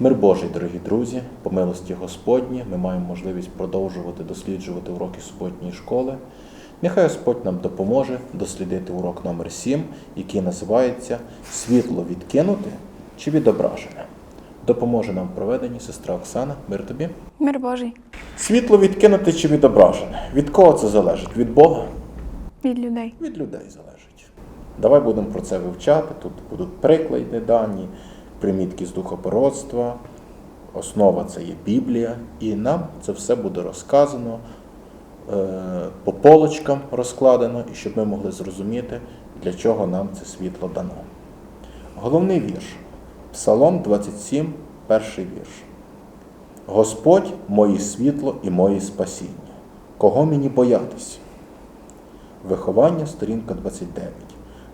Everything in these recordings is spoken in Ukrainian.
Мир Божий, дорогі друзі, по милості Господні, ми маємо можливість продовжувати досліджувати уроки суботньої школи. Нехай Господь нам допоможе дослідити урок номер 7, який називається Світло відкинути чи відображене. Допоможе нам в проведенні сестра Оксана. Мир тобі. Мир Божий Світло відкинути чи відображене. Від кого це залежить? Від Бога? від людей. Від людей залежить. Давай будемо про це вивчати. Тут будуть приклади дані, примітки з духопородства. Основа це є Біблія, і нам це все буде розказано, е, по полочкам розкладено, і щоб ми могли зрозуміти, для чого нам це світло дано. Головний вірш. Псалом 27, перший вірш. Господь моє світло і моє спасіння. Кого мені боятись? Виховання, сторінка 29.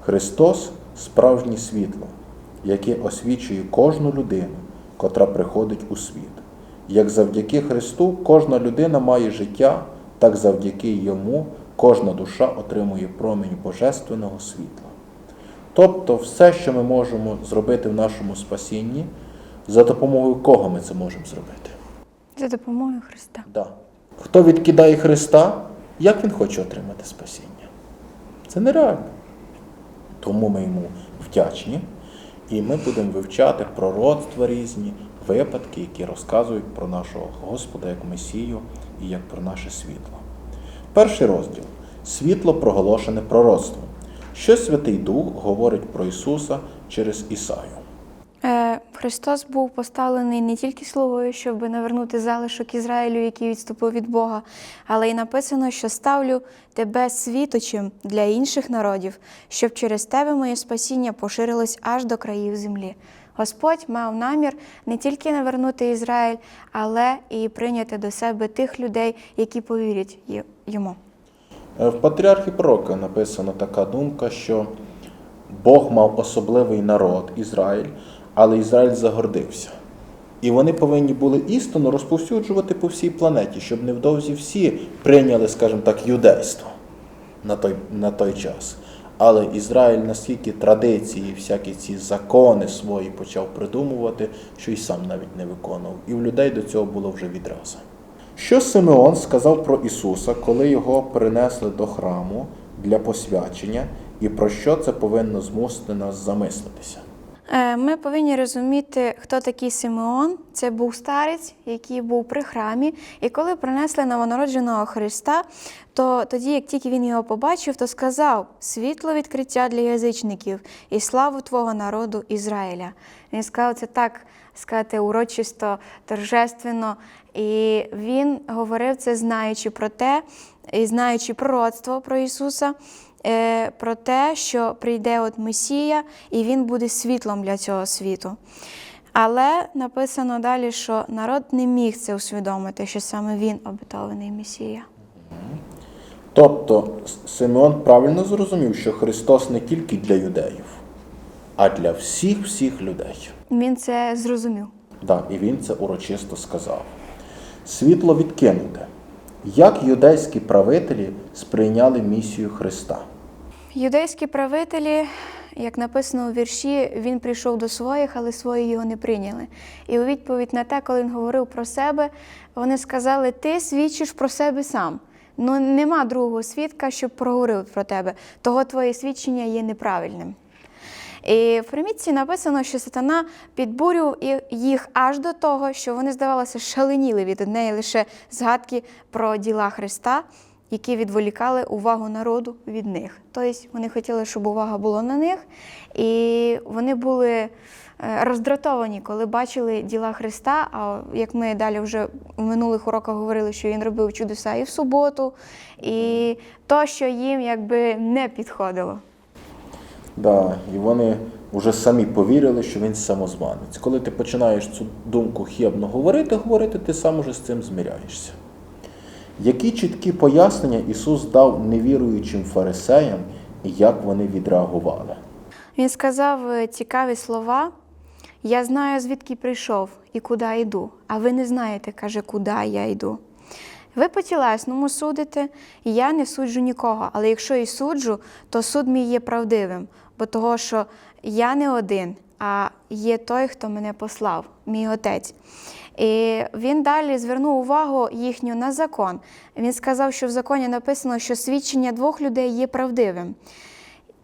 Христос справжнє світло, яке освічує кожну людину, котра приходить у світ. Як завдяки Христу кожна людина має життя, так завдяки йому кожна душа отримує промінь Божественного світла. Тобто, все, що ми можемо зробити в нашому спасінні, за допомогою кого ми це можемо зробити? За допомогою Христа. Да. Хто відкидає Христа, як він хоче отримати спасіння? Це нереально. Тому ми йому вдячні, і ми будемо вивчати пророцтва різні, випадки, які розказують про нашого Господа як Месію і як про наше світло. Перший розділ світло проголошене пророцтвом. Що Святий Дух говорить про Ісуса через Ісаю? Е, Христос був поставлений не тільки словою, щоб навернути залишок Ізраїлю, який відступив від Бога, але й написано, що ставлю тебе світочем для інших народів, щоб через тебе моє спасіння поширилось аж до країв землі. Господь мав намір не тільки навернути Ізраїль, але і прийняти до себе тих людей, які повірять йому. Е, В патріархі пророка написана така думка, що Бог мав особливий народ Ізраїль, але Ізраїль загордився. І вони повинні були істину розповсюджувати по всій планеті, щоб невдовзі всі прийняли, скажімо так, юдейство на той, на той час. Але Ізраїль настільки традиції, всякі ці закони свої почав придумувати, що й сам навіть не виконував. І в людей до цього було вже відразу. Що Симеон сказав про Ісуса, коли його перенесли до храму для посвячення, і про що це повинно змусити нас замислитися? Е, Ми повинні розуміти, хто такий Симеон. Це був старець, який був при храмі. І коли принесли новонародженого Христа, то тоді, як тільки він його побачив, то сказав: світло відкриття для язичників і славу твого народу Ізраїля. Він сказав це так сказати урочисто, торжественно. І він говорив це, знаючи про те, і знаючи пророцтво про Ісуса е, про те, що прийде от Месія, і він буде світлом для цього світу. Але написано далі, що народ не міг це усвідомити, що саме він обетований Месія. Тобто Симеон правильно зрозумів, що Христос не тільки для юдеїв, а для всіх всіх людей. Він це зрозумів. Да, і він це урочисто сказав. Світло відкинуте. Як юдейські правителі сприйняли місію Христа? Юдейські правителі, як написано у вірші, він прийшов до своїх, але свої його не прийняли. І у відповідь на те, коли він говорив про себе, вони сказали: Ти свідчиш про себе сам. Ну нема другого свідка, щоб проговорив про тебе. Того твоє свідчення є неправильним. І в примітці написано, що сатана підбурював їх аж до того, що вони, здавалося, шаленіли від однієї лише згадки про діла Христа, які відволікали увагу народу від них. Тобто вони хотіли, щоб увага була на них, і вони були е, роздратовані, коли бачили діла Христа. А як ми далі вже в минулих уроках говорили, що він робив чудеса і в суботу, і то, що їм якби не підходило. Да, і вони вже самі повірили, що він самозванець. Коли ти починаєш цю думку хибно говорити, говорити, ти сам уже з цим зміряєшся. Які чіткі пояснення Ісус дав невіруючим фарисеям і як вони відреагували? Він сказав е, цікаві слова. Я знаю, звідки прийшов і куди йду, а ви не знаєте, каже, куди я йду. Ви по тілесному судите, я не суджу нікого, але якщо і суджу, то суд мій є правдивим, бо того, що я не один, а є той, хто мене послав, мій отець. І він далі звернув увагу їхню на закон. Він сказав, що в законі написано, що свідчення двох людей є правдивим.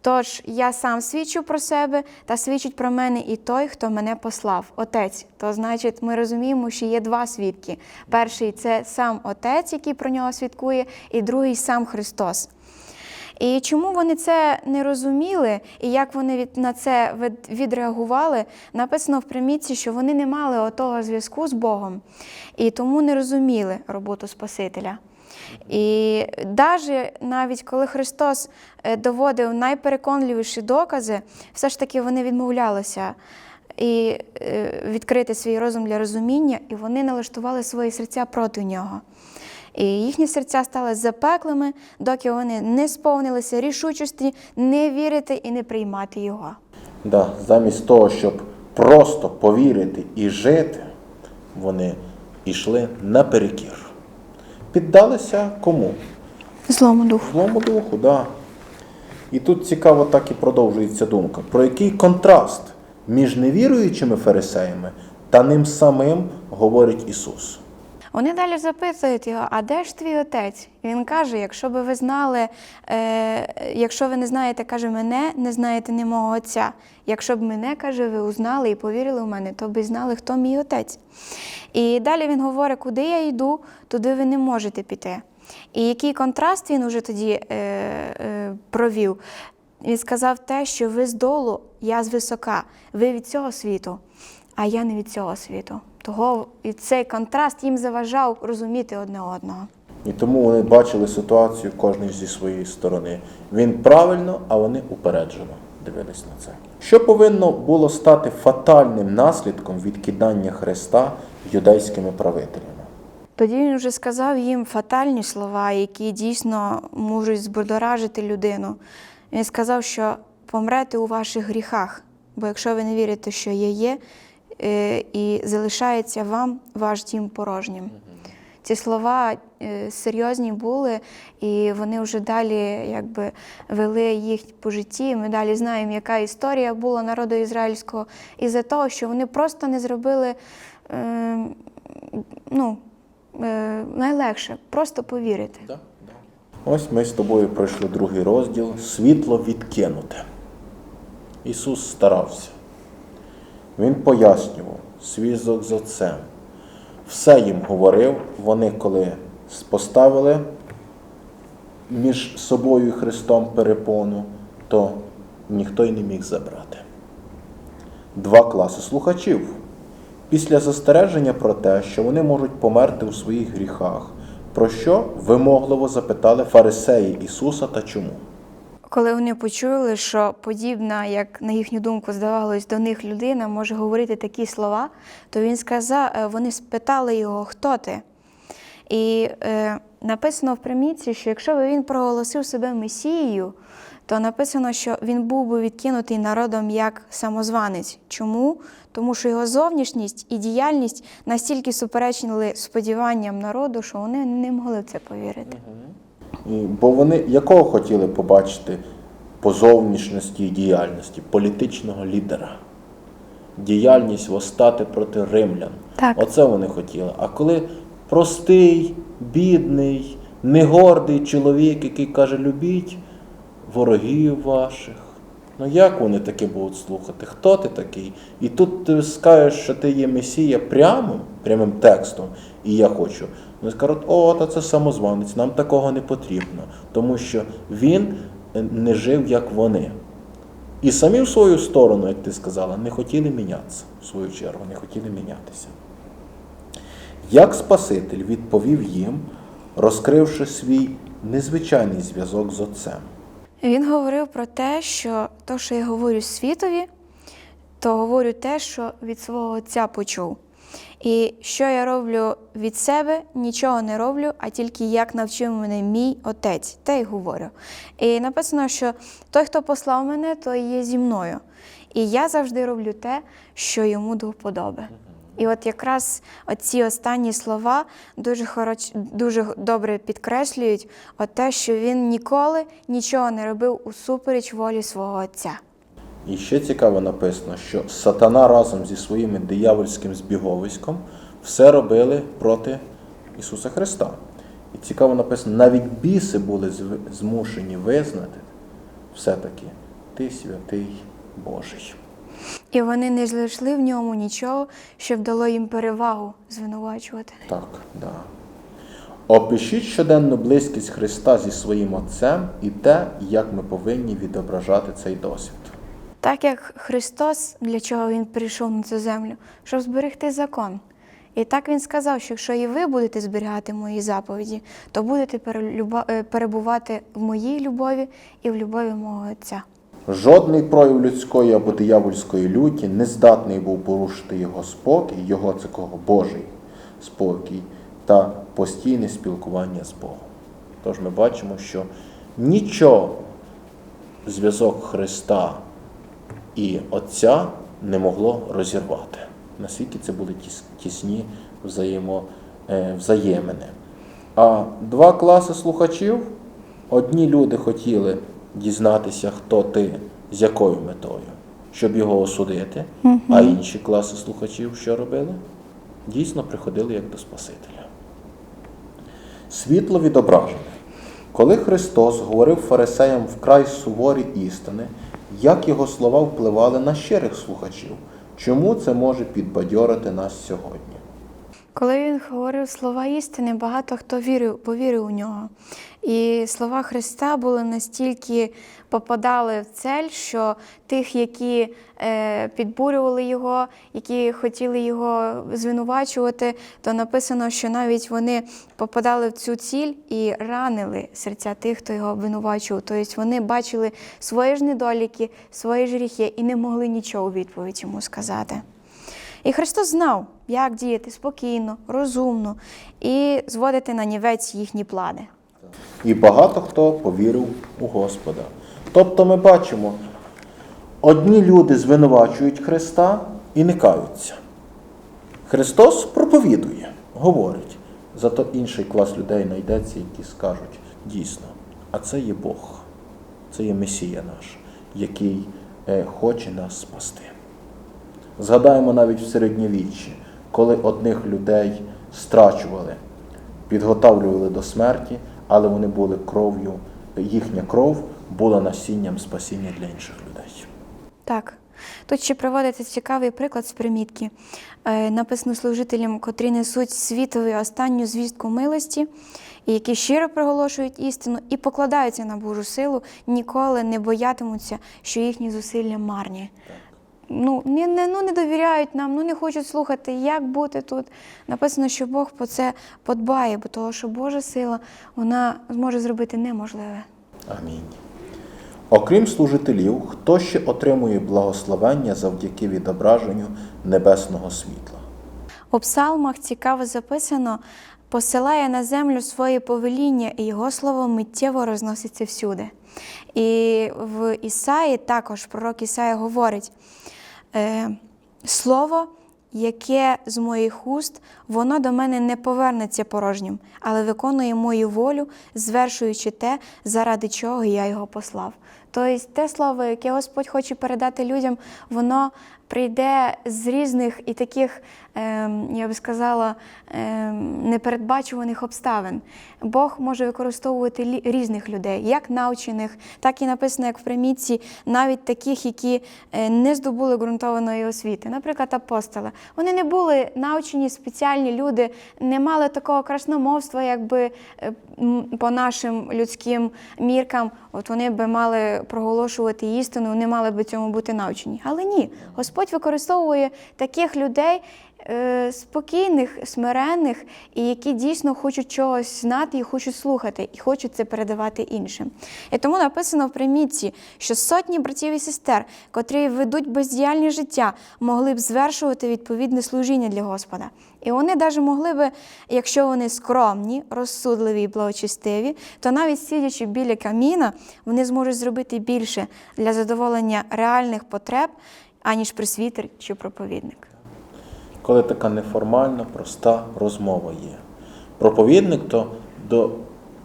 Тож я сам свідчу про себе та свідчить про мене і той, хто мене послав, отець. То значить, ми розуміємо, що є два свідки. Перший це сам отець, який про нього свідкує, і другий сам Христос. І чому вони це не розуміли, і як вони на це відреагували, написано в примітці, що вони не мали отого зв'язку з Богом і тому не розуміли роботу Спасителя. І навіть навіть коли Христос е, доводив найпереконливіші докази, все ж таки вони відмовлялися і е, відкрити свій розум для розуміння, і вони налаштували свої серця проти нього. І їхні серця стали запеклими, доки вони не сповнилися рішучості не вірити і не приймати його. Да, замість того, щоб просто повірити і жити, вони йшли наперекір. Піддалися кому? Злому духу. Злому духу, да. І тут цікаво так і продовжується думка. Про який контраст між невіруючими фарисеями та ним самим говорить Ісус. Вони далі запитують його, а де ж твій отець? І він каже: якщо би ви знали, е, якщо ви не знаєте, каже, мене, не знаєте ні мого отця. Якщо б мене, каже, ви узнали і повірили в мене, то би знали, хто мій отець. І далі він говорить, куди я йду, туди ви не можете піти. І який контраст він уже тоді е, е, провів? Він сказав те, що ви здолу, я звисока, ви від цього світу, а я не від цього світу. Того і цей контраст їм заважав розуміти одне одного. І тому вони бачили ситуацію кожен зі своєї сторони. Він правильно, а вони упереджено дивились на це. Що повинно було стати фатальним наслідком відкидання Христа юдейськими правителями? Тоді він вже сказав їм фатальні слова, які дійсно можуть збудоражити людину. Він сказав, що помрете у ваших гріхах, бо якщо ви не вірите, що є є, і залишається вам ваш дім порожнім. Ці слова е, серйозні були, і вони вже далі якби вели їх по житті. Ми далі знаємо, яка історія була народу ізраїльського, із-за того, що вони просто не зробили е, ну, е, найлегше просто повірити. Ось ми з тобою пройшли другий розділ світло відкинуте. Ісус старався. Він пояснював свізок з Отцем. Все їм говорив, вони коли поставили між собою і Христом перепону, то ніхто й не міг забрати. Два класи слухачів. Після застереження про те, що вони можуть померти у своїх гріхах, про що вимогливо запитали фарисеї Ісуса та чому? Коли вони почули, що подібна, як на їхню думку здавалось, до них людина може говорити такі слова, то він сказав, е, вони спитали його, хто ти? І е, написано в примітці, що якщо би він проголосив себе Месією, то написано, що він був би відкинутий народом як самозванець. Чому? Тому що його зовнішність і діяльність настільки суперечили сподіванням народу, що вони не могли в це повірити. Бо вони якого хотіли побачити по зовнішності і діяльності політичного лідера. Діяльність восстати проти римлян. Так. Оце вони хотіли. А коли простий, бідний, негордий чоловік, який каже, любіть ворогів ваших. Ну як вони таке будуть слухати? Хто ти такий? І тут ти скажеш, що ти є Месія прямим, прямим текстом, і я хочу. Вони скажуть, о, та це самозванець, нам такого не потрібно, тому що він е, не жив, як вони. І самі в свою сторону, як ти сказала, не хотіли мінятися, в свою чергу, не хотіли мінятися. Як Спаситель відповів їм, розкривши свій незвичайний зв'язок з Отцем. Він говорив про те, що то, що я говорю світові, то говорю те, що від свого отця почув. І що я роблю від себе, нічого не роблю, а тільки як навчив мене мій отець, те й говорю. І написано, що той, хто послав мене, той є зі мною. І я завжди роблю те, що йому до вподоби. І от якраз оці останні слова дуже хороч, дуже добре підкреслюють от те, що він ніколи нічого не робив усупереч волі свого отця. І ще цікаво написано, що сатана разом зі своїм диявольським збіговиськом все робили проти Ісуса Христа. І цікаво написано, навіть біси були змушені визнати все-таки ти святий Божий. І вони не знайшли в ньому нічого, що б дало їм перевагу звинувачувати. Так, да. Опишіть щоденну близькість Христа зі своїм Отцем і те, як ми повинні відображати цей досвід. Так як Христос, для чого Він прийшов на цю землю, щоб зберегти закон. І так Він сказав, що якщо і ви будете зберігати мої заповіді, то будете е, перебувати в моїй любові і в любові мого Отця. Жодний прояв людської або диявольської люті не здатний був порушити його спокій, його це кого Божий спокій та постійне спілкування з Богом. Тож ми бачимо, що нічого зв'язок Христа і Отця не могло розірвати. Наскільки це були тісні взаємо, е, взаємини. А два класи слухачів одні люди хотіли дізнатися, хто ти, з якою метою, щоб його осудити, а інші класи слухачів що робили? Дійсно приходили як до Спасителя. Світло відображене. Коли Христос говорив фарисеям вкрай суворі істини, як його слова впливали на щирих слухачів, чому це може підбадьорити нас сьогодні? Коли він говорив слова істини, багато хто вірив, повірив у нього. І слова Христа були настільки попадали в цель, що тих, які е, підбурювали його, які хотіли його звинувачувати, то написано, що навіть вони попадали в цю ціль і ранили серця тих, хто його обвинувачував. Тобто вони бачили свої ж недоліки, свої ж гріхи і не могли нічого у відповідь йому сказати. І Христос знав, як діяти спокійно, розумно і зводити на нівець їхні плани. І багато хто повірив у Господа. Тобто ми бачимо, одні люди звинувачують Христа і не каються. Христос проповідує, говорить. Зато інший клас людей знайдеться, які скажуть дійсно, а це є Бог, це є Месія наш, який е, хоче нас спасти. Згадаємо навіть в середньовіччі, коли одних людей страчували, підготавлювали до смерті, але вони були кров'ю, їхня кров була насінням спасіння для інших людей. Так. Тут ще приводиться цікавий приклад з примітки. Е, написано служителям, котрі несуть світові останню звістку милості, і які щиро проголошують істину і покладаються на Божу силу, ніколи не боятимуться, що їхні зусилля марні. Ну не, не, ну, не довіряють нам, ну не хочуть слухати, як бути тут. Написано, що Бог по це подбає, бо того, що Божа сила вона зможе зробити неможливе. Амінь. Окрім служителів, хто ще отримує благословення завдяки відображенню небесного світла? У псалмах цікаво записано: посилає на землю своє повеління, і його слово миттєво розноситься всюди. І в Ісаї також пророк Ісая говорить: е, слово, яке з моїх уст, воно до мене не повернеться порожнім, але виконує мою волю, звершуючи те, заради чого я його послав. Тобто те слово, яке Господь хоче передати людям, воно прийде з різних і таких, ем, я би сказала, ем, непередбачуваних обставин. Бог може використовувати різних людей, як навчених, так і написано, як в примітці, навіть таких, які е, не здобули ґрунтованої освіти. Наприклад, апостоли. Вони не були навчені спеціальні люди, не мали такого красномовства, якби е, по нашим людським міркам. От вони би мали проголошувати істину, вони мали би цьому бути навчені. Але ні, Господь використовує таких людей. е, Спокійних, смиренних, і які дійсно хочуть чогось знати і хочуть слухати, і хочуть це передавати іншим. І тому написано в примітці, що сотні братів і сестер, котрі ведуть бездіяльне життя, могли б звершувати відповідне служіння для Господа. І вони навіть могли би, якщо вони скромні, розсудливі і благочестиві, то навіть сидячи біля каміна, вони зможуть зробити більше для задоволення реальних потреб, аніж присвітер чи проповідник. Коли така неформальна, проста розмова є. Проповідник то до,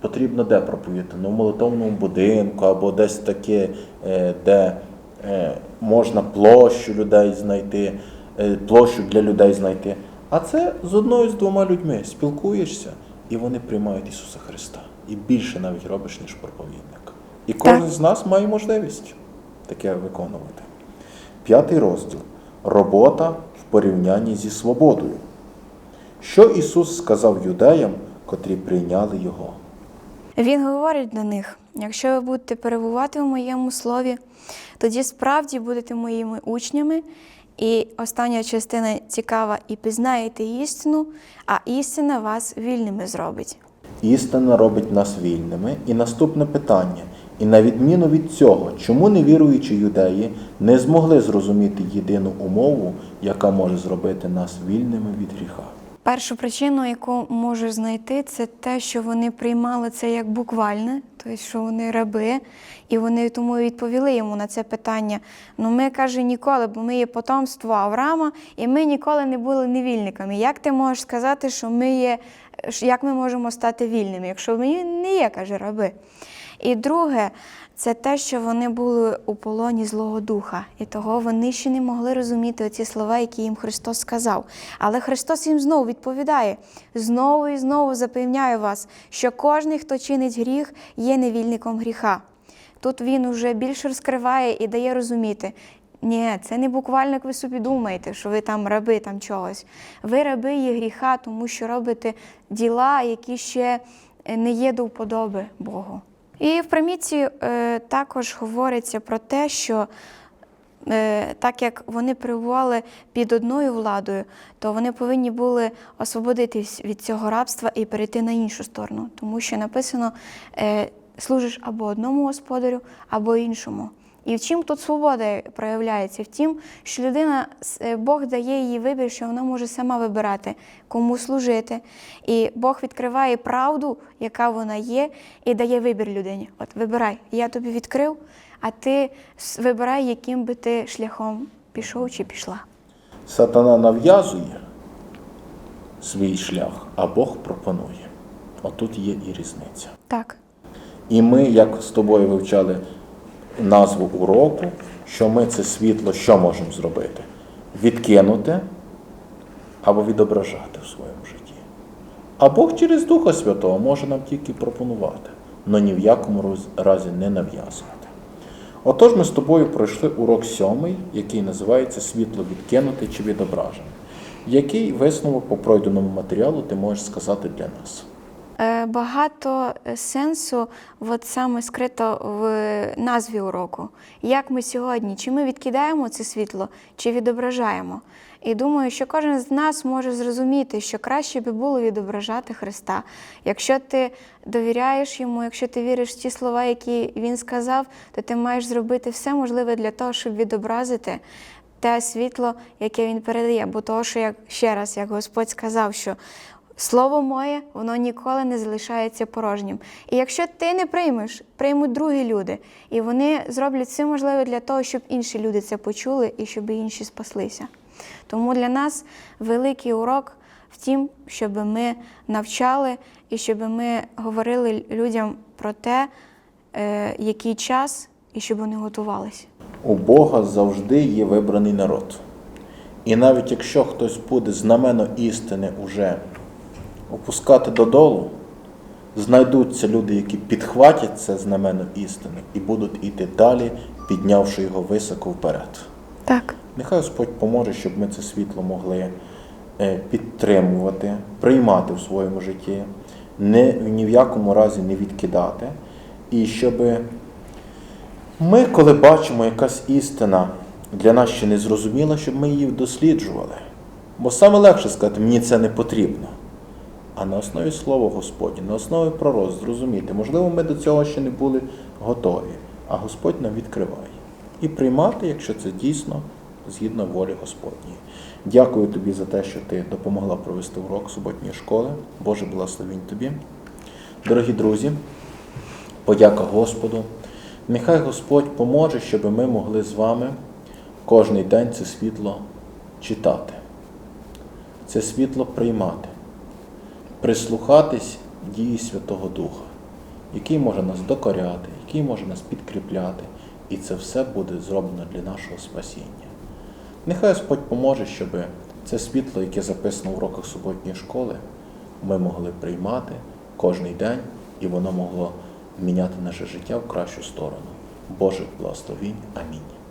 потрібно де проповідати? Ну, в молитовному будинку або десь таке, е, де е, можна площу людей знайти, е, площу для людей знайти. А це з одною з двома людьми спілкуєшся, і вони приймають Ісуса Христа. І більше навіть робиш, ніж проповідник. І кожен Так. з нас має можливість таке виконувати. П'ятий розділ. Робота в порівнянні зі свободою. Що Ісус сказав юдеям, котрі прийняли Його? Він говорить до них: якщо ви будете перебувати в моєму слові, тоді справді будете моїми учнями. І остання частина цікава, і пізнаєте істину, а істина вас вільними зробить. Істина робить нас вільними. І наступне питання. І на відміну від цього, чому невіруючі юдеї не змогли зрозуміти єдину умову, яка може зробити нас вільними від гріха? Першу причину, яку можеш знайти, це те, що вони приймали це як буквальне, тобто, що вони раби, і вони тому відповіли йому на це питання. Ну, ми каже ніколи, бо ми є потомство Авраама, і ми ніколи не були невільниками. Як ти можеш сказати, що ми є, як ми можемо стати вільними, якщо ми не є, каже раби? І друге, це те, що вони були у полоні Злого Духа, і того вони ще не могли розуміти оці слова, які їм Христос сказав. Але Христос їм знову відповідає: знову і знову запевняю вас, що кожен, хто чинить гріх, є невільником гріха. Тут він уже більше розкриває і дає розуміти. Ні, це не буквально, як ви собі думаєте, що ви там раби там чогось. Ви раби є гріха, тому що робите діла, які ще не є до вподоби Богу. І в примітці е, також говориться про те, що е, так як вони перебували під одною владою, то вони повинні були освободитись від цього рабства і перейти на іншу сторону, тому що написано е, служиш або одному господарю, або іншому. І в чим тут свобода проявляється? В тім, що людина, е, Бог дає їй вибір, що вона може сама вибирати, кому служити. І Бог відкриває правду, яка вона є, і дає вибір людині. От вибирай, я тобі відкрив, а ти вибирай, яким би ти шляхом пішов чи пішла. Сатана нав'язує свій шлях, а Бог пропонує. Отут є і різниця. Так. І ми, як з тобою вивчали назву уроку, що ми це світло що можемо зробити? Відкинути або відображати в своєму житті. А Бог через Духа Святого може нам тільки пропонувати, але ні в якому разі не нав'язувати. Отож, ми з тобою пройшли урок сьомий, який називається Світло відкинути чи відображене. Який висновок по пройденому матеріалу ти можеш сказати для нас? Е, Багато е, сенсу от саме скрито в назві уроку. Як ми сьогодні, чи ми відкидаємо це світло, чи відображаємо. І думаю, що кожен з нас може зрозуміти, що краще би було відображати Христа. Якщо ти довіряєш йому, якщо ти віриш в ті слова, які він сказав, то ти маєш зробити все можливе для того, щоб відобразити те світло, яке він передає. Бо того, що як ще раз, як Господь сказав, що Слово моє, воно ніколи не залишається порожнім. І якщо ти не приймеш, приймуть другі люди, і вони зроблять все можливе для того, щоб інші люди це почули і щоб інші спаслися. Тому для нас великий урок в тім, щоб ми навчали і щоб ми говорили людям про те, е, який час, і щоб вони готувалися. У Бога завжди є вибраний народ. І навіть якщо хтось буде знамено істини уже опускати додолу, знайдуться люди, які підхватять це знамено істини і будуть іти далі, піднявши його високо вперед. Так. Нехай Господь поможе, щоб ми це світло могли е, підтримувати, приймати в своєму житті, не, ні в якому разі не відкидати. І щоб ми, коли бачимо якась істина для нас ще не зрозуміла, щоб ми її досліджували. Бо саме легше сказати, мені це не потрібно. А на основі Слова Господні, на основі пророцтв зрозуміти, можливо, ми до цього ще не були готові, а Господь нам відкриває. І приймати, якщо це дійсно згідно волі Господньої. Дякую тобі за те, що ти допомогла провести урок суботньої школи. Боже, благословінь тобі. Дорогі друзі, подяка Господу. Нехай Господь поможе, щоб ми могли з вами кожний день це світло читати, це світло приймати, прислухатись дії Святого Духа, який може нас докоряти, який може нас підкріпляти, і це все буде зроблено для нашого спасіння. Нехай Господь поможе, щоб це світло, яке записано в уроках суботньої школи, ми могли приймати кожний день, і воно могло міняти наше життя в кращу сторону. Божих благословінь. Амінь.